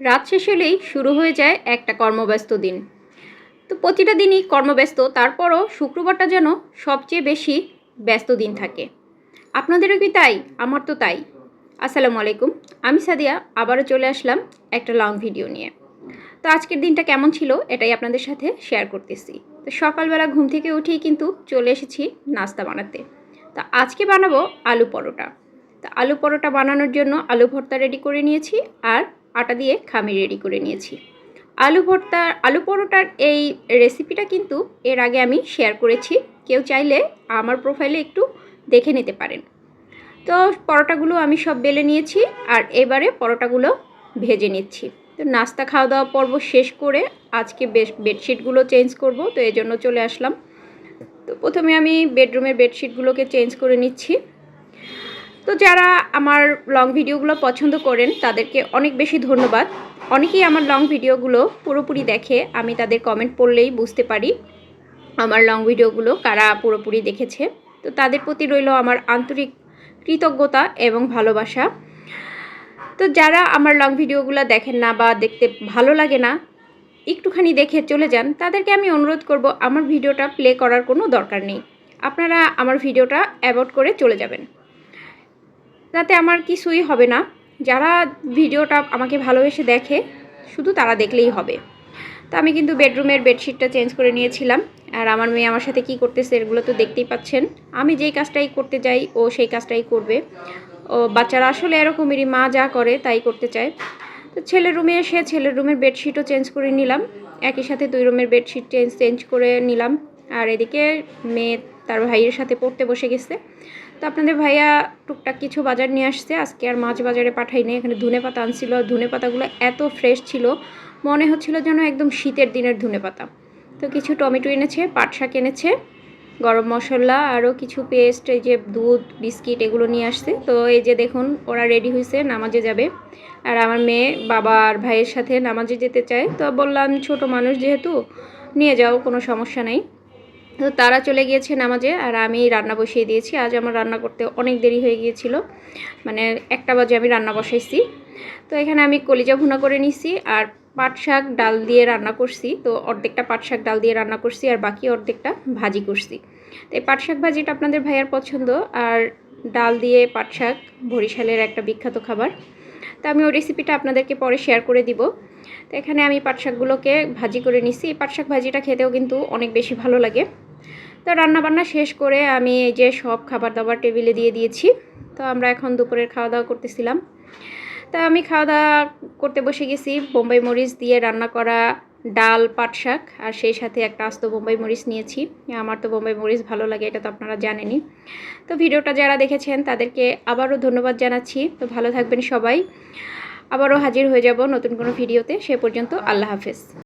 রাত শেষ হলেই শুরু হয়ে যায় একটা কর্মব্যস্ত দিন। তো প্রতিটা দিনই কর্মব্যস্ত, তারপরও শুক্রবারটা যেন সবচেয়ে বেশি ব্যস্ত দিন থাকে। আপনাদেরও কি তাই? আমার তো তাই। আসসালামু আলাইকুম। আমি সাদিয়া, আবারও চলে আসলাম একটা লং ভিডিও নিয়ে। তো আজকের দিনটা কেমন ছিল এটাই আপনাদের সাথে শেয়ার করতেছি। তো সকালবেলা ঘুম থেকে উঠেই কিন্তু চলে এসেছি নাস্তা বানাতে। তা আজকে বানাবো আলু পরোটা। তা আলু পরোটা বানানোর জন্য আলু ভর্তা রেডি করে নিয়েছি আর আটা দিয়ে খামি রেডি করে নিয়েছি। আলু ভর্তা, আলু পরোটার এই রেসিপিটা কিন্তু এর আগে আমি শেয়ার করেছি। কেউ চাইলে আমার প্রোফাইলে একটু দেখে নিতে পারেন। তো পরোটাগুলো আমি সব বেলে নিয়েছি আর এবারে পরোটাগুলো ভেজে নিচ্ছি। তো নাস্তা খাওয়া দাওয়া পর্ব শেষ করে আজকে বেডশিটগুলো চেঞ্জ করব, তো এই জন্য চলে আসলাম। তো প্রথমে আমি বেডরুমের বেডশিটগুলোকে চেঞ্জ করে নিচ্ছি। যারা আমার লং ভিডিওগুলো পছন্দ করেন, তাদেরকে অনেক বেশি ধন্যবাদ। অনেকেই আমার লং ভিডিওগুলো পুরোপুরি দেখে, আমি তাদের কমেন্ট পড়লেই বুঝতে পারি আমার লং ভিডিওগুলো কারা পুরোপুরি দেখেছে। তো তাদের প্রতি রইল আমার আন্তরিক কৃতজ্ঞতা এবং ভালোবাসা। তো যারা আমার লং ভিডিওগুলো দেখেন না বা দেখতে ভালো লাগে না, একটুখানি দেখে চলে যান, তাদেরকে আমি অনুরোধ করব, আমার ভিডিওটা প্লে করার কোনো দরকার নেই। আপনারা আমার ভিডিওটা অ্যাভয়েড করে চলে যাবেন। তাতে আমার কিছুই হবে না। যারা ভিডিওটা আমাকে ভালোবেসে দেখে, শুধু তারা দেখলেই হবে। তো আমি কিন্তু বেডরুমের বেডশিটটা চেঞ্জ করে নিয়েছিলাম। আর আমার মেয়ে আমার সাথে কি করতেছে এগুলো তো দেখতেই পাচ্ছেন। আমি যেই কাজটাই করতে যাই, ও সেই কাজটাই করবে। ও বাচ্চারা আসলে এরকমেরই মা যা করে তাই করতে চায়। তো ছেলের রুমে এসে ছেলের রুমের বেডশিটও চেঞ্জ করে নিলাম। একই সাথে দুই রুমের বেডশিট চেঞ্জ চেঞ্জ করে নিলাম। আর এদিকে মেয়ে তার ভাইয়ের সাথে পড়তে বসে গেছে। তো আপনাদের ভাইয়া টুকটাক কিছু বাজার নিয়ে আসছে। আজকে আর মাছ বাজারে পাঠাই এখানে ধনে পাতা আনছিল। ধনে পাতাগুলো এত ফ্রেশ ছিল, মনে হচ্ছিল যেন একদম শীতের দিনের ধনে পাতা তো কিছু টমেটো এনেছে, পাট শাক এনেছে, গরম মশলা আরও কিছু পেস্ট এই যে দুধ, বিস্কিট এগুলো নিয়ে আসছে। তো এই যে দেখুন, ওরা রেডি হয়েছে নামাজে যাবে। আর আমার মেয়ে বাবা আর ভাইয়ের সাথে নামাজে যেতে চায়। তো বললাম, ছোট মানুষ যেহেতু, নিয়ে যাও, কোনো সমস্যা নেই। তো তারা চলে গিয়েছে নামাজে আর আমি রান্না বসিয়ে দিয়েছি। আজ আমার রান্না করতে অনেক দেরি হয়ে গিয়েছিল। মানে একটা বাজে আমি রান্না বসাইছি। তো এখানে আমি কলিজা ভুনা করে নিছি আর পাট শাক ডাল দিয়ে রান্না করছি। তো অর্ধেকটা পাট শাক ডাল দিয়ে রান্না করছি আর বাকি অর্ধেকটা ভাজি করছি। তো এই পাট শাক ভাজিটা আপনাদের ভাইয়ার পছন্দ। আর ডাল দিয়ে পাট শাক বরিশালের একটা বিখ্যাত খাবার। তো আমি ওই রেসিপিটা আপনাদেরকে পরে শেয়ার করে দিব। তো এখানে আমি পাটশাকগুলোকে ভাজি করে নিছি। এই পাটশাক ভাজিটা খেতেও কিন্তু অনেক বেশি ভালো লাগে। তো রান্নাবান্না শেষ করে আমি এই যে সব খাবার দাবার টেবিলে দিয়ে দিয়েছি। তো আমরা এখন দুপুরের খাওয়া দাওয়া করতেছিলাম। তা আমি খাওয়া দাওয়া করতে বসে গেছি। বোম্বাই মরিচ দিয়ে রান্না করা ডাল, পাট শাক আর সেই সাথে একটা আস্ত বোম্বাই মরিচ নিয়েছি। আমার তো বোম্বাই মরিচ ভালো লাগে, এটা তো আপনারা জানেনই। তো ভিডিওটা যারা দেখেছেন, তাদেরকে আবারও ধন্যবাদ জানাচ্ছি। তো ভালো থাকবেন সবাই। আবারও হাজির হয়ে যাব নতুন কোনো ভিডিওতে। সে পর্যন্ত আল্লাহ হাফেজ।